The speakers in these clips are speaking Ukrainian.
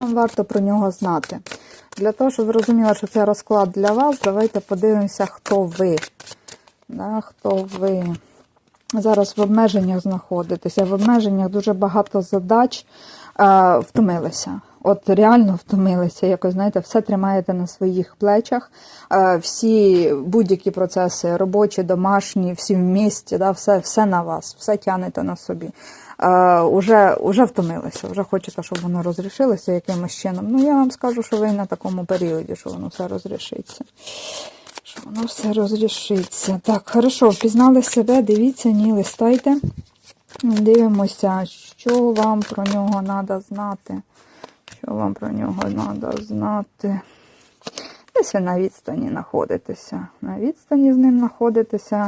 Вам варто про нього знати. Для того, щоб ви що це розклад для вас, давайте подивимося, хто ви. Да, хто ви. Зараз в обмеженнях знаходитеся. В обмеженнях дуже багато задач е, втомилися. От реально втомилися. Якось, знаєте, все тримаєте на своїх плечах. Е, всі будь-які процеси, робочі, домашні, всі в місті, да, все, все на вас, все тянете на собі. Е, уже, уже втомилися, вже хочете, щоб воно розрішилося якимось чином. Ну, я вам скажу, що ви на такому періоді, що воно все розрішиться. Що воно все розрішиться. Так, хорошо, впізнали себе, дивіться, ні, листайте. Дивимося, що вам про нього треба знати. Що вам про нього треба знати? Десь ви на відстані знаходитеся. На відстані з ним знаходитеся.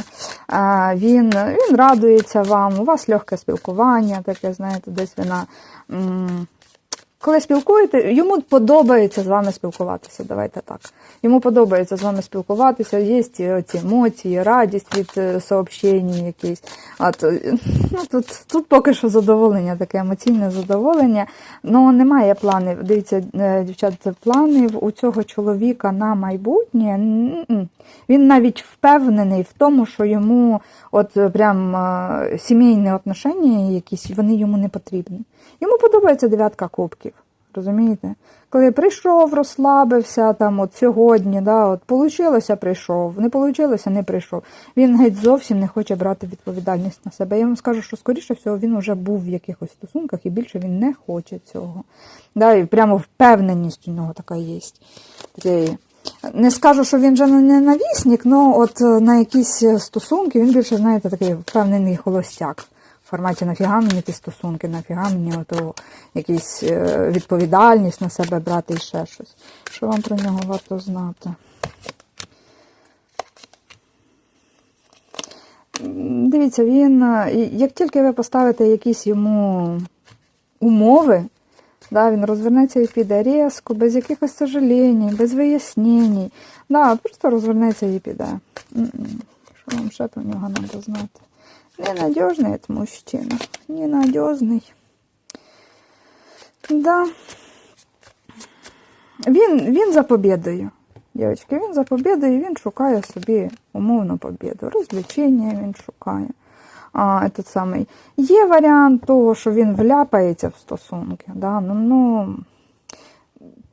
Він, він радується вам, у вас легке спілкування, таке, знаєте, десь ви на. Коли спілкуєте, йому подобається з вами спілкуватися. Давайте так. Йому подобається з вами спілкуватися, є ці ці емоції, радість від е, сообщень якісь. От, е, ну, тут, тут поки що задоволення, таке емоційне задоволення. Ну немає планів. Дивіться, е, дівчат, планів у цього чоловіка на майбутнє. Він навіть впевнений в тому, що йому от прям сімейні отношення якісь, вони йому не потрібні. Йому подобається дев'ятка кубків. Розумієте? Коли прийшов, розслабився там от сьогодні, да, от получилося, прийшов, не получилося, не прийшов. Він геть зовсім не хоче брати відповідальність на себе. Я вам скажу, що скоріше всього він вже був в якихось стосунках і більше він не хоче цього. Да, і прямо впевненість у нього така є. Такий, не скажу, що він же не навісник, але от е, на якісь стосунки він більше, знаєте, такий впевнений холостяк. Форматі нафіга мені ті стосунки, нафіга мені ото якісь е, відповідальність на себе брати і ще щось. Що вам про нього варто знати? Дивіться, він, е, як тільки ви поставите якісь йому умови, да, він розвернеться і піде різко, без якихось сожалінь, без вияснень. Да, просто розвернеться і піде. Що вам ще про нього треба знати? Ненадежный это мужчина. Ненадежный. Да. Він, він за побєдою. Дівчатки, він за побєдою, він шукає собі умовну побєду. Розвлечення він шукає. А, этот самий. Є варіант того, що він вляпається в стосунки. Да? Ну, ну,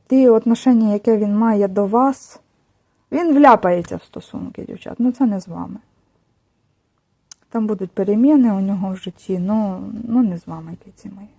ті отношення, яке він має до вас, він вляпається в стосунки, дівчат. Ну це не з вами. Там будуть переміни у нього в житті, ну, ну не з вами, киці мої.